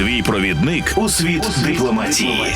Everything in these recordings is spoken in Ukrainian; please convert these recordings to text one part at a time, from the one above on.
Твій провідник у світ дипломатії.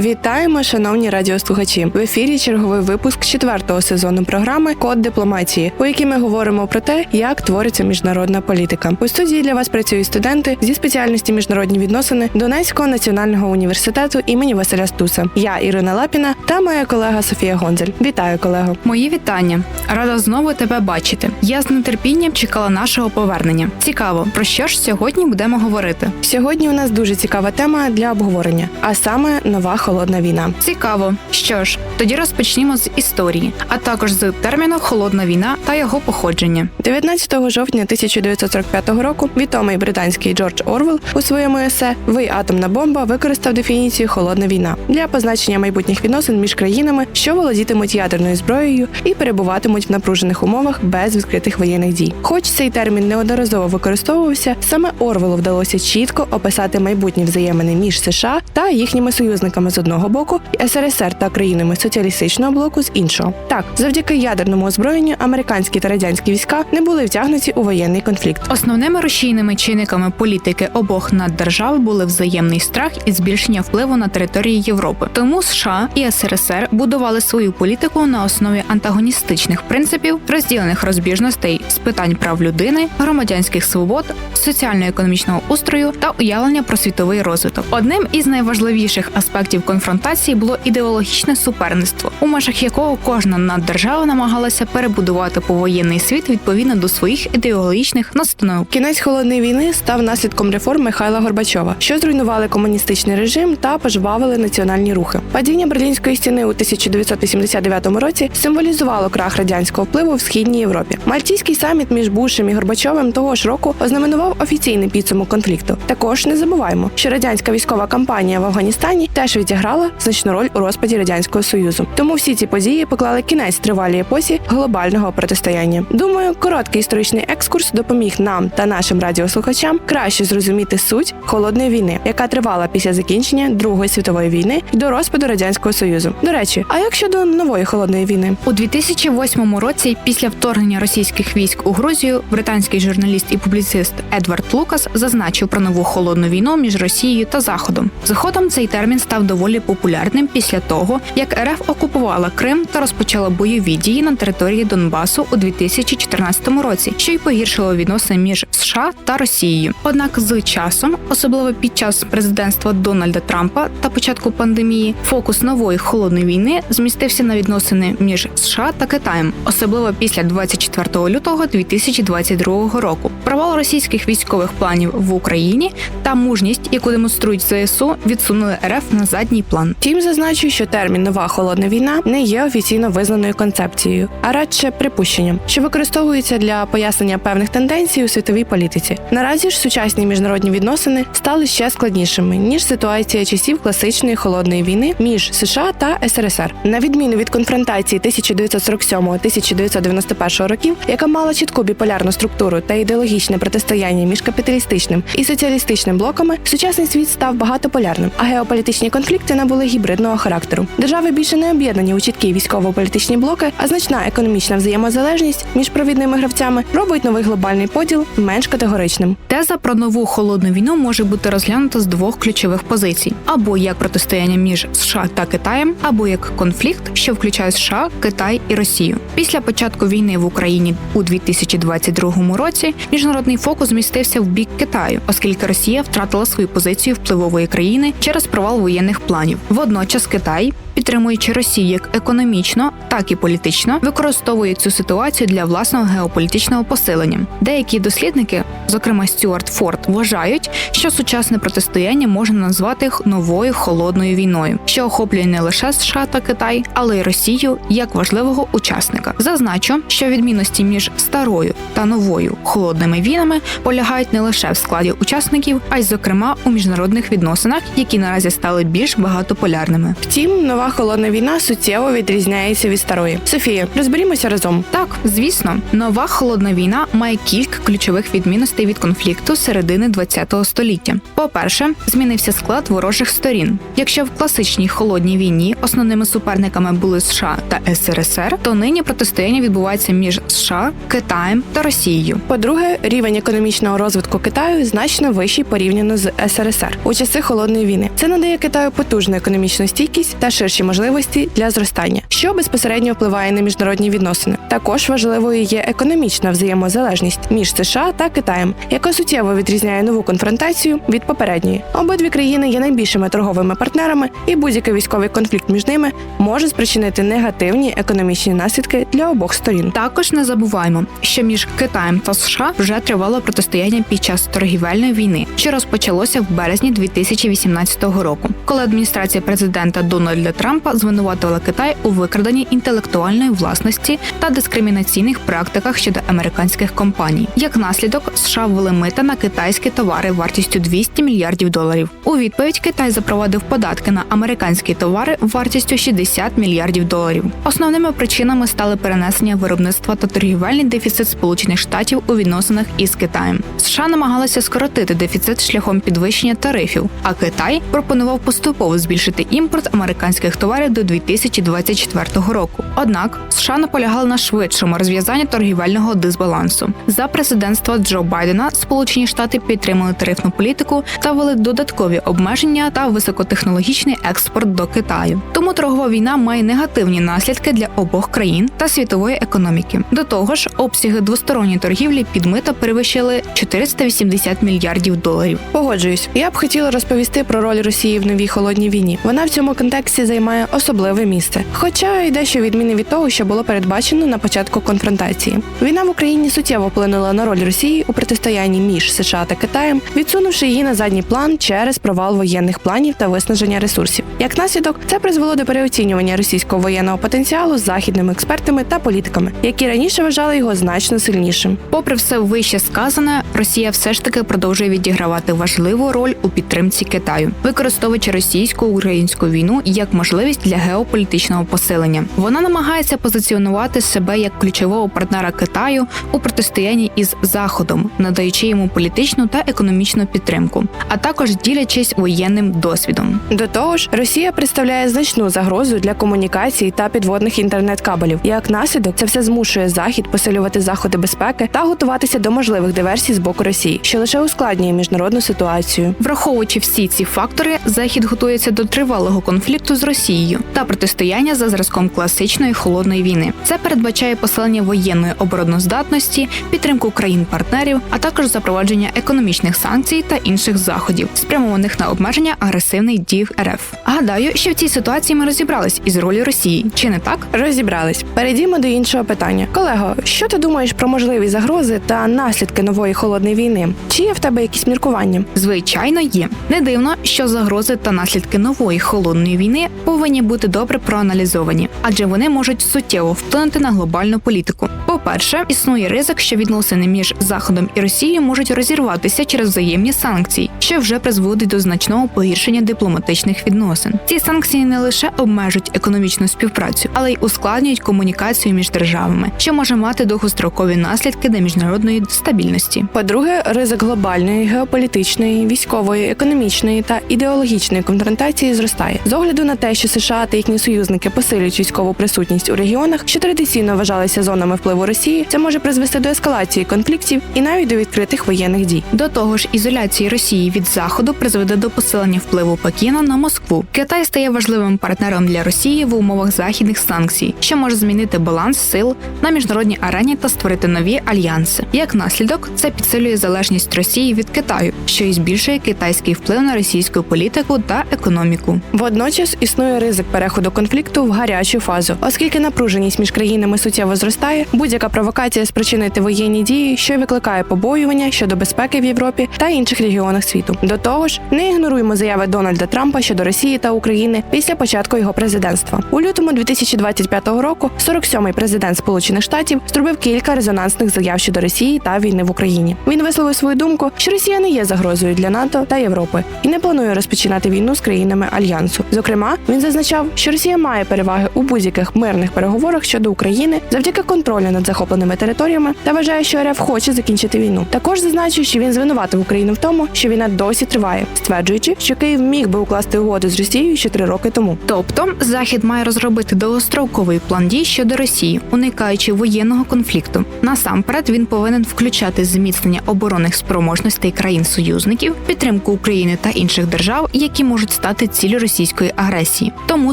Вітаємо, шановні радіослухачі! В ефірі черговий випуск четвертого сезону програми Код дипломатії, у якій ми говоримо про те, як твориться міжнародна політика. У студії для вас працюють студенти зі спеціальності міжнародні відносини Донецького національного університету імені Василя Стуса. Я Ірина Лапіна та моя колега Софія Гонзель. Вітаю, колего! Мої вітання. Рада знову тебе бачити. Я з нетерпінням чекала нашого повернення. Цікаво, про що ж сьогодні будемо говорити? Сьогодні у нас дуже цікава тема для обговорення, а саме нова холодна війна. Цікаво. Що ж, тоді розпочнімо з історії, а також з терміну холодна війна та його походження. 19 жовтня 1945 року відомий британський Джордж Орвел у своєму есе Ви атомна бомба використав дефініцію холодна війна для позначення майбутніх відносин між країнами, що володітимуть ядерною зброєю і перебуватимуть в напружених умовах без відкритих воєнних дій. Хоч цей термін неодноразово використовувався, саме Орвелу вдалося чітко описати майбутні взаємини між США та їхніми союзниками з одного боку, і СРСР та країнами соціалістичного блоку з іншого. Так, завдяки ядерному озброєнню американські та радянські війська не були втягнуті у воєнний конфлікт. Основними рушійними чинниками політики обох наддержав були взаємний страх і збільшення впливу на території Європи. Тому США і СРСР будували свою політику на основі антагоністичних принципів, розділених розбіжностей з питань прав людини, громадянських свобод, соціально-економічного устрою та уявлення про світовий розвиток. Одним із найважливіших аспектів конфронтації було ідеологічне суперництво, у межах якого кожна наддержава намагалася перебудувати повоєнний світ відповідно до своїх ідеологічних настановок. Кінець холодної війни став наслідком реформ Михайла Горбачова, що зруйнували комуністичний режим та пожвавили національні рухи. Падіння берлінської стіни у 1989 році символізувало крах радянського впливу в східній Європі. Мальтійський саміт між Бушем і Горбачовим того ж року ознаменував офіційний підсумок конфлікту. Також не забуваємо, що радянська військова кампанія в Афганістані теж відіграла значну роль у розпаді радянського союзу. Тому всі ці події поклали кінець тривалій епосі глобального протистояння. Думаю, короткий історичний екскурс допоміг нам та нашим радіослухачам краще зрозуміти суть холодної війни, яка тривала після закінчення Другої світової війни і до розпаду радянського союзу. До речі, а як щодо нової холодної війни? У 2008 році, після вторгнення російських військ у Грузію, британський журналіст і публіцист Едвард Лукас зазначив про нову холодну війну між Росією та Заходом. Згодом цей термін став доволі популярним після того, як РФ окупувала Крим та розпочала бойові дії на території Донбасу у 2014 році, що й погіршило відносини між США та Росією. Однак з часом, особливо під час президентства Дональда Трампа та початку пандемії, фокус нової холодної війни змістився на відносини між США та Китаєм, особливо після 24 лютого 2022 року. Провал російських військових планів в Україні та мужність, яку демонструють ЗСУ, відсунули РФ на задній план. Втім, зазначу, що термін нова холодна війна не є офіційно визнаною концепцією, а радше припущенням, що використовується для пояснення певних тенденцій у світовій політиці. Наразі ж сучасні міжнародні відносини стали ще складнішими ніж ситуація часів класичної холодної війни між США та СРСР. На відміну від конфронтації 1947-1991 років, яка мала чітку біполярну структуру та ідеологічне протистояння між капіталістичним і соціалістичним блоками, сучасний світ став багатополярним, а геополітичні конфлікти набули гібридного характеру. Держави більше не об'єднані у чіткі військово-політичні блоки, а значна економічна взаємозалежність між провідними гравцями робить новий глобальний поділ менш категоричним. Теза про нову холодну війну може бути розглянута з двох ключових позицій: або як протистояння між США та Китаєм, або як конфлікт, що включає США, Китай і Росію. Після початку війни в Україні у 2022 році міжнародний фокус змістився в бік Китаю, оскільки Росія втратила свою позицію впливової країни через провал воєнних планів. Водночас Китай підтримує розуміючи Росію як економічно, так і політично, використовують цю ситуацію для власного геополітичного посилення. Деякі дослідники, зокрема Стюарт Форд, вважають, що сучасне протистояння можна назвати новою холодною війною, що охоплює не лише США та Китай, але й Росію як важливого учасника. Зазначу, що відмінності між старою та новою холодними війнами полягають не лише в складі учасників, а й зокрема у міжнародних відносинах, які наразі стали більш багатополярними. Втім, нова холодна війна суттєво відрізняється від старої. Софія, розберімося разом. Так, звісно, нова холодна війна має кілька ключових відмінностей від конфлікту середини ХХ століття. По-перше, змінився склад ворожих сторін. Якщо в класичній холодній війні основними суперниками були США та СРСР, то нині протистояння відбувається між США, Китаєм та Росією. По-друге, рівень економічного розвитку Китаю значно вищий порівняно з СРСР у часи холодної війни. Це надає Китаю потужну економічну стійкість та ширші можливості для зростання, що безпосередньо впливає на міжнародні відносини. Також важливою є економічна взаємозалежність між США та Китаєм, яка суттєво відрізняє нову конфронтацію від попередньої. Обидві країни є найбільшими торговими партнерами, і будь-який військовий конфлікт між ними може спричинити негативні економічні наслідки для обох сторін. Також не забуваємо, що між Китаєм та США вже тривало протистояння під час торгівельної війни, що розпочалося в березні 2018 року, коли адміністрація президента Дональда Трампа звинуватила Китай у викраденні інтелектуальної власності та дискримінаційних практиках щодо американських компаній. Як наслідок, США ввели мита на китайські товари вартістю 200 мільярдів доларів. У відповідь Китай запровадив податки на американські товари вартістю 60 мільярдів доларів. Основними причинами стали перенесення виробництва та торгівельний дефіцит Сполучених Штатів у відносинах із Китаєм. США намагалися скоротити дефіцит шляхом підвищення тарифів, а Китай пропонував поступово збільшити імпорт американських товарів до 2024 року. Однак США наполягали на швидшому розв'язанні торгівельного дисбалансу. За президентства Джо Байдена Сполучені Штати підтримали тарифну політику та ввели додаткові обмеження та високотехнологічний експорт до Китаю. Тому торгова війна має негативні наслідки для обох країн та світової економіки. До того ж, обсяги двосторонньої торгівлі під мита перевищили 480 мільярдів доларів. Погоджуюсь, я б хотіла розповісти про роль Росії в новій холодній війні. Вона в цьому контексті займає особливе місце, хоча й дещо відміни від того, що було передбачено на початку конфронтації. Війна в Україні суттєво вплинула на роль Росії у протистоянні між США та Китаєм, відсунувши її на задній план через провал воєнних планів та виснаження ресурсів. Як наслідок, це призвело до переоцінювання російського воєнного потенціалу з західними експертами та політиками, які раніше вважали його значно сильнішим. Попри все вище сказане, Росія все ж таки продовжує відігравати важливу роль у підтримці Китаю, використовуючи російсько-українську війну як можливість для геополітичного посилення. Вона намагається позиціонувати себе як ключового партнера Китаю у протистоянні із Заходом, надаючи йому політичну та економічну підтримку, а також ділячись воєнним досвідом. До того ж, Росія представляє значну загрозу для комунікацій та підводних інтернет-кабелів. Як наслідок, це все змушує Захід посилювати заходи безпеки та готуватися до можливих диверсій з боку Росії, що лише ускладнює міжнародну ситуацію. Враховуючи всі ці фактори, Захід готується до тривалого конфлікту з Росією та протистояння за зразком класичної холодної війни. Це передбачає посилення воєнної обороноздатності, підтримку країн-партнерів, а також запровадження економічних санкцій та інших заходів, спрямованих на обмеження агресивних дій РФ. Гадаю, що в цій ситуації ми розібрались із ролі Росії, чи не так? Розібрались. Перейдімо до іншого питання. Колего, що ти думаєш про можливі загрози та наслідки нової холодної війни? Чи є в тебе якісь міркування? Звичайно, є не дивно, що загрози та наслідки нової холодної війни повинні бути добре проаналізовані, адже вони можуть суттєво вплинути на глобальну політику. По-перше, існує ризик, що відносини між Заходом і Росією можуть розірватися через взаємні санкції, що вже призводить до значного погіршення дипломатичних відносин. Ці санкції не лише обмежують економічну співпрацю, але й ускладнюють комунікацію між державами, що може мати довгострокові наслідки для міжнародної стабільності. По-друге, ризик глобальної, геополітичної, військової, економічної та ідеологічної конфронтації зростає з огляду на те, що США та їхні союзники посилюють військову присутність у регіонах, що традиційно вважалися зонами впливу Росії, це може призвести до ескалації конфліктів і навіть до відкритих воєнних дій. До того ж, ізоляція Росії від заходу призведе до посилення впливу Пекіна на Москву. Китай стає важливим партнером для Росії в умовах західних санкцій, що може змінити баланс сил на міжнародній арені та створити нові альянси. Як наслідок, це підсилює залежність Росії від Китаю, що і збільшує китайський вплив на російську політику та економіку. Водночас існує ризик переходу конфлікту в гарячу фазу, оскільки напруженість між країнами суттєво зростає, будь-яка провокація спричинити воєнні дії, що викликає побоювання щодо безпеки в Європі та інших регіонах світу. До того ж, не ігноруємо заяви Дональда Трампа щодо Росії та України після початку його президентства. У лютому 2025 року 47-й президент Сполучених Штатів зробив кілька резонансних заяв щодо Росії та війни в Україні. Він висловив свою думку, що Росія не є загрозою для НАТО та Європи і не планує розпочинати війну з країнами альянсу. Зокрема, він зазначав, що Росія має переваги у будь-яких мирних переговорах щодо України завдяки контролю над захопленими територіями та вважає, що РФ хоче закінчити війну. Також зазначив, що він звинуватив Україну в тому, що війна досі триває, стверджуючи, що Київ міг би укласти угоду з Росією ще три роки тому. Тобто Захід має розробити довгостроковий план дій щодо Росії, уникаючи воєнного конфлікту. Насамперед він повинен включати зміцнення оборонних спроможностей країн-союзників, підтримку України та інших держав, які можуть стати ціллю російської агресії. Тому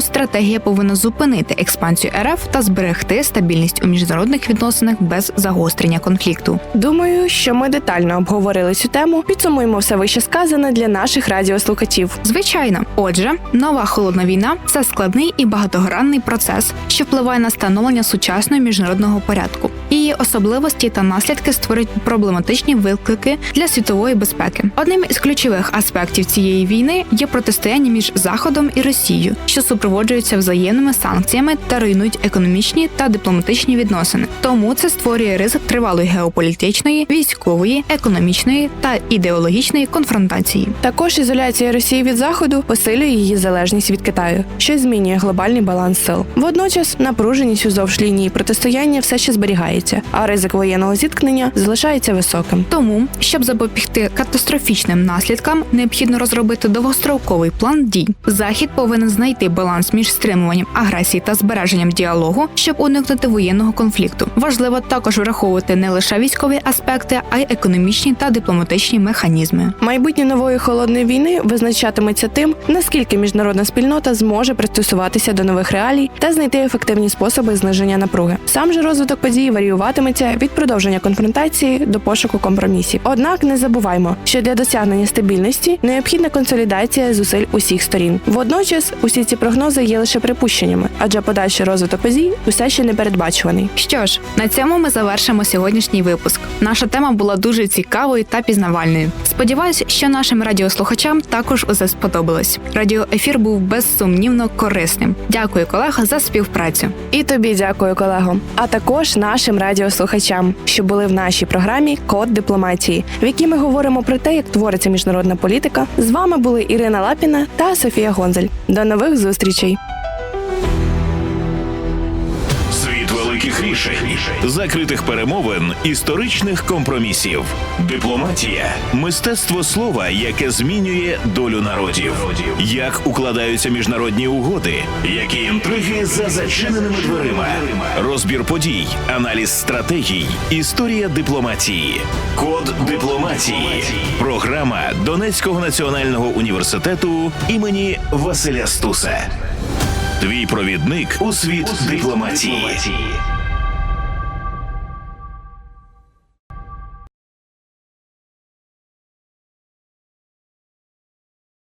стратегія повинна зупинити експансію РФ та зберегти стабільність у міжнародних відносинах без загострення конфлікту. Думаю, що ми детально обговорили цю тему. Підсумуємо все вище сказане для наших радіослухачів. Звичайно, отже, нова холодна війна це складний і багатогранний процес, що впливає на становлення сучасного міжнародного порядку. Її особливості та наслідки створюють проблематичні виклики для світової безпеки. Одним із ключових аспектів цієї війни є протистояння між Заходом і Росією, що супроводжуються взаємними санкціями та руйнують економічні та дипломатичні відносини. Тому це створює ризик тривалої геополітичної, військової, економічної та ідеологічної конфронтації. Також ізоляція Росії від заходу посилює її залежність від Китаю, що змінює глобальний баланс сил. Водночас напруженість уздовж лінії протистояння все ще зберігається, а ризик воєнного зіткнення залишається високим. Тому, щоб запобігти катастрофічним наслідкам, необхідно розробити довгостроковий план дій. Захід повинен знайти баланс між стримуванням агресії та збереженням діалогу, щоб уникнути воєнного конфлікту. Важливо також враховувати не лише військові аспекти, а й економічні та дипломатичні механізми. Майбутнє нової холодної війни визначатиметься тим, наскільки міжнародна спільнота зможе пристосуватися до нових реалій та знайти ефективні способи зниження напруги. Сам же розвиток подій варіюватиметься від продовження конфронтації до пошуку компромісів. Однак не забуваймо, що для досягнення стабільності необхідна консолідація зусиль усіх сторін. Водночас усі ці прогнози є лише припущеннями, адже подальший розвиток подій усе ще не передбачуваний. Що ж, на цьому ми завершимо сьогоднішній випуск. Наша тема була дуже цікавою та пізнавальною. Сподіваюсь, що нашим радіослухачам також усе сподобалось. Радіоефір був безсумнівно корисним. Дякую, колега, за співпрацю. І тобі дякую, колего. А також нашим радіослухачам, що були в нашій програмі Код дипломатії, в якій ми говоримо про те, як твориться міжнародна політика. З вами були Ірина Лапіна та Софія Гонзель. До нових зустрічей. Світ великих рішень, закритих перемовин, історичних компромісів. Дипломатія мистецтво слова, яке змінює долю народів. Як укладаються міжнародні угоди, які інтриги за зачиненими дверима, розбір подій, аналіз стратегій, історія дипломатії, код дипломатії. Програма Донецького національного університету імені Василя Стуса. Твій провідник у світ дипломатії.